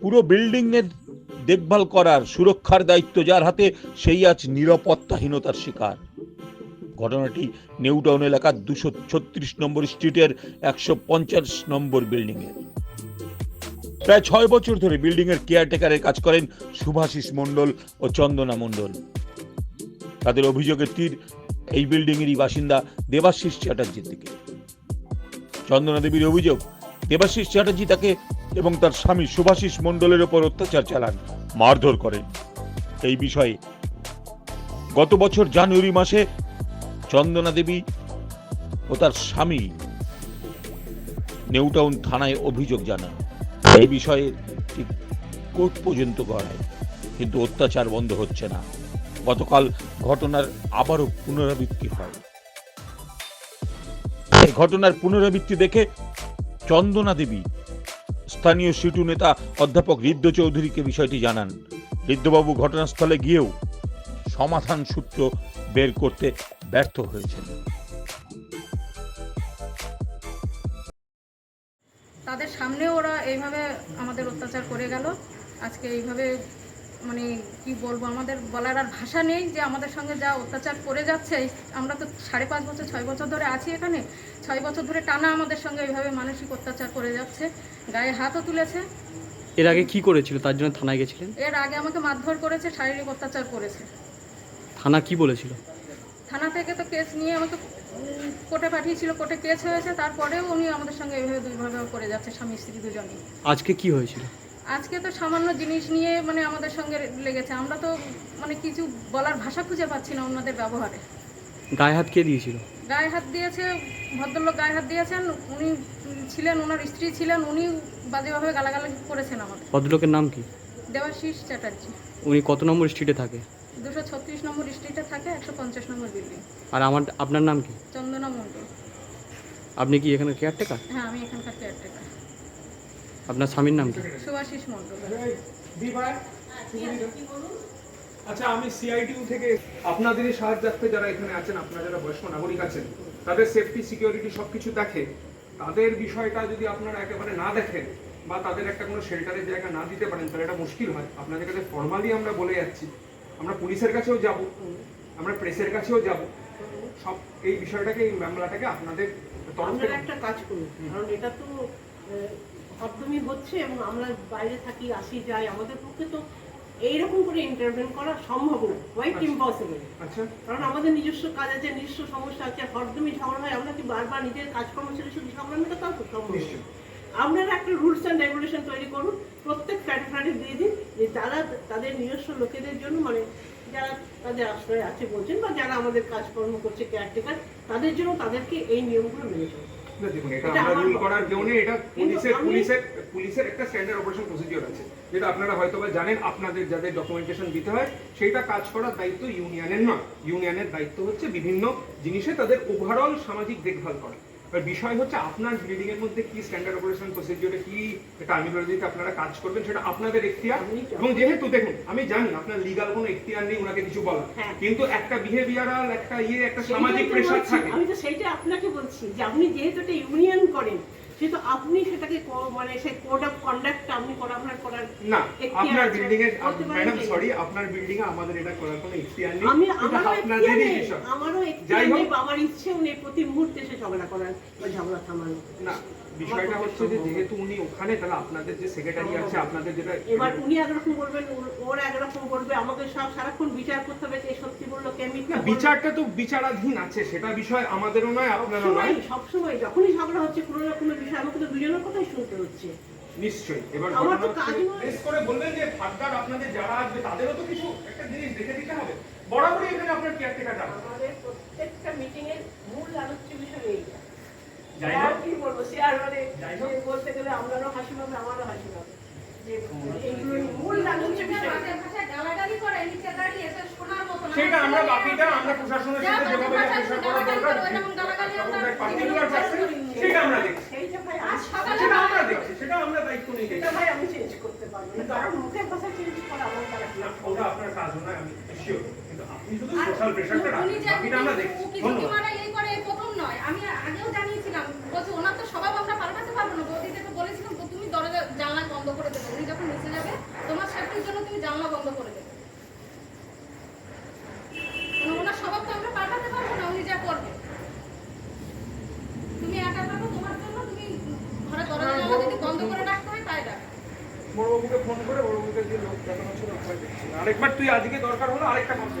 পুরো বিল্ডিং এর দেখভাল করার সুরক্ষার দায়িত্ব যার হাতে, সেই আজ নিরাপত্তাহীনতার শিকার। ঘটনাটি নিউ টাউন এলাকার দুশো ছত্রিশ নম্বর স্ট্রিটের একশো পঞ্চাশ নম্বর বিল্ডিং এর প্রায় ছয় বছর ধরে বিল্ডিং এর কেয়ারটেকারের কাজ করেন সুভাষিস মণ্ডল ও চন্দনা মণ্ডল। তাদের অভিযোগের তীর এই বিল্ডিং এরই বাসিন্দা দেবাশিস চ্যাটার্জির দিকে। চন্দনা দেবীর অভিযোগ, দেবাশিস চ্যাটার্জি তাকে এবং তার স্বামী সুভাষিস মণ্ডলের ওপর অত্যাচার চালান, মারধর করেন এই বিষয়ে গত বছর জানুয়ারি মাসে চন্দনা দেবী ও তার স্বামী নিউটাউন থানায় অভিযোগ জানান। এই বিষয়ে ঠিক কোর্ট পর্যন্ত গড়ায়, কিন্তু অত্যাচার বন্ধ হচ্ছে না। গতকাল ঘটনার আবারও পুনরাবৃত্তি হয়। ঘটনার পুনরাবৃত্তি দেখে চন্দনা দেবী স্থানীয় সিটু নেতা অধ্যাপক ঋদ্ধ চৌধুরীকে বিষয়টি জানান। ঋদ্ধবাবু ঘটনাস্থলে গিয়েও সমাধান সূত্র বের করতে ব্যর্থ হয়েছেন। তাদের সামনে ওরা এইভাবে আমাদের অত্যাচার করে গেল। আজকে এইভাবে মানে কি বলব আমাদের বলার আর ভাষা নেই যে আমাদের সঙ্গে যা অত্যাচার করে যাচ্ছে আমরা তো সাড়ে পাঁচ বছর ছয় বছর ধরে আছি এখানে। ছয় বছর ধরে টানা আমাদের সঙ্গে এইভাবে মানসিক অত্যাচার করে যাচ্ছে গায়ে হাতও তুলেছে। এর আগে কি করেছিল? তার জন্য থানায় গেছিলেন? এর আগে আমাকে মারধর করেছে শারীরিক অত্যাচার করেছে। থানা কি বলেছিল? থানা থেকে তো কেস নিয়ে আমাকে কোর্টে পাঠিয়েছিল কোর্টে কেস হয়েছে তারপরেও উনি আমাদের সঙ্গে এইভাবে দুইভাবে করে যাচ্ছে স্বামী স্ত্রী দুজনেই। আজকে কি হয়েছিল? আজকে তো সামান্য জিনিস নিয়ে মানে আমাদের সঙ্গে লেগেছে। আমরা তো মানে কিছু বলার ভাষা খুঁজে পাচ্ছি না ওনাদের ব্যবহারে। গায়ে হাত কে দিয়েছিল? গায়ে হাত দিয়েছে ভদ্রলোক গায়ে হাত দিয়েছেন উনি ছিলেন ওনার স্ত্রী ছিলেন উনি বাজেভাবে গালাগালি করেছেন আমাদের। ভদ্রলোকের নাম কি? দেবাশিস চ্যাটার্জি। উনি কত নম্বর স্ট্রিটে থাকে? দুশো ছত্রিশ নম্বর স্ট্রিটে থাকে একশো পঞ্চাশ নম্বর বিল্ডিং আর আমার আপনার নাম কি? চন্দনা মণ্ডল। আপনি কি এখানে কেয়ারটেকার হ্যাঁ আমি এখানকার কেয়ারটেকার আপনার স্বামীর নাম কি? সুভাষিস মণ্ডল। আচ্ছা আমি সিআইটিউ থেকে আপনাদেরই সাহায্যার্থে যারা এখানে আছেন আপনারা যারা বয়স্ক নাগরিক আছেন তাদের সেফটি সিকিউরিটি সবকিছু দেখে তাদের বিষয়টা যদি আপনারা একেবারে না দেখেন বা তাদের একটা কোনো শেল্টারের জায়গা না দিতে পারেন তাহলে এটা মুশকিল হয়। আপনাদের কাছে ফর্মালি আমরা বলে যাচ্ছি। আমরা পুলিশের কাছেও যাব আমরা প্রেসের কাছেও যাব। সব এই বিষয়টাকে এই মামলাটাকে আপনাদের তরফ থেকে একটা কাজ করুন কারণ এটা তো হরদমই হচ্ছে এবং আমরা বাইরে থাকি আসি যাই আমাদের পক্ষে তো এইরকম করে ইন্টারভেন করা সম্ভব না। হোয়াইট আচ্ছা। ইম্পসিবল আচ্ছা। কারণ আমাদের নিজস্ব কাজ আছে নিজস্ব সমস্যা আছে হরদমই ঝগড়া হয় আমরা কি বারবার নিজের কাজকর্ম ছেড়ে শুধু ঝগড়া মেটাতে পারব সম্ভব না। আপনারা একটা রুলস অ্যান্ড রেগুলেশন তৈরি করুন প্রত্যেক ফ্ল্যাটে ফ্ল্যাটে দিয়ে দিন যে তারা তাদের নিজস্ব লোকেদের জন্য মানে যারা তাদের আশ্রয় আছে বলছেন বা যারা আমাদের কাজকর্ম করছে কেয়ারটেকার তাদের জন্য তাদেরকে এই নিয়মগুলো মেনে চলবে না দেখুন এটা এটা আমরা রুল করার কেউ নেই এটা পুলিশের পুলিশের পুলিশের একটা স্ট্যান্ডার্ড অপারেশন প্রসিডিওর আছে যেটা আপনারা হয়তো বা জানেন আপনাদের যাদের ডকুমেন্টেশন দিতে হয় সেইটা কাজ করার দায়িত্ব ইউনিয়নের নয়। ইউনিয়নের দায়িত্ব হচ্ছে বিভিন্ন জিনিসে তাদের ওভারঅল সামাজিক দেখভাল করা। এবার বিষয় হচ্ছে আপনার বিল্ডিং এর মধ্যে কি স্ট্যান্ডার্ড অপারেশন প্রসিডিওরে কি টার্মিনোলজিতে আপনারা কাজ করবেন সেটা আপনাদের এখতিয়ার। এবং যেহেতু দেখুন আমি জানি আপনার লিগাল কোনো এখতিয়ার নেই ওনাকে কিছু বলার। হ্যাঁ। কিন্তু একটা বিহেভিয়ারাল একটা ইয়ে একটা সামাজিক প্রেশার থাকে। আমি তো সেটাই আপনাকে বলছি যে আপনি যেহেতু এটা ইউনিয়ন করেন সেহেতু আপনি সেটাকে মানে সেই কোড অফ কন্ডাক্ট আপনি করা আপনার করার না এখতিয়ার আপনার আছে। বিল্ডিং এ ম্যাডাম সরি আপনার বিল্ডিং এ আমাদের এটা করার কোনো এখতিয়ার নেই। আমি এটা আমারও এখতিয়ার আপনাদেরই বিষয় আমারও যাই হোক। আমার ইচ্ছেও নেই প্রতি মুহূর্তে এসে ঝগড়া করার ঝগড়া থামানো না বিষয়টা হচ্ছে যে যেহেতু উনি ওখানে তাহলে আপনাদের যে সেক্রেটারি আছে আপনাদের যেটা এবার উনি একরকম বলবেন ওর- ওর একরকম বলবে আমাকে সব সারাক্ষণ বিচার করতে হবে যে সত্যি বলল কে মিথ্যা বিচারটা তো বিচারাধীন আছে সেটা বিষয় আমাদেরও নয় আপনারও নয়। সবসময় সবসময় যখনই ঝগড়া হচ্ছে কোনো না কোনো বিষয় আমাকে তো দুজনের কথাই শুনতে হচ্ছে। নিশ্চয়ই। এবার আমার তো ঘটনা কাজ হচ্ছে, নয়। বেশ করে বলবেন যে ফার্দার আপনাদের যারা আসবে তাদেরও তো কিছু একটা জিনিস দেখে দিতে হবে। বরাবরই এখানে আপনার কেয়ারটেকার যাবে। আমাদের প্রত্যেকটা মিটিং এর মূল আলোচ্য বিষয় এইটা যাই হোক। কি বলব সে আর মানে বলতে গেলে আমারও হাসি পাবে আমারও হাসি পাবে। সেটা বাকিটা প্রশাসনের সাথে করা দরকার। সেটা আমরা দেখছি সেইটা ভাই আজ আমি- সকালে সেটা আমরা দেখছি সেটা ভাই আমি চেঞ্জ করতে পারব। না কারণ মুখের চেঞ্জ করা আমার দ্বারা না, না। ওটা আপনার কাজ নয় আমি শিওর কিন্তু আপনি শুধু সোশ্যাল প্রেশারটা রাখুন বাকিটা আমরা দেখছি। ধন্যবাদ। এই করে প্রথম নয়। আমি আগেও জানিয়েছিলাম বলছে ওনার তো স্বভাব আমরা পাল্টাতে পারব না বৌদিকে তো বলেছিলাম তো তুমি দরজা জানলা বন্ধ করে দেবে বড়বাবুকে ফোন করে বড়বাবুকে দিয়ে লোক দেখানো ছিল। আরেকবার তুই আজকে দরকার হলো আরেকটা করবি।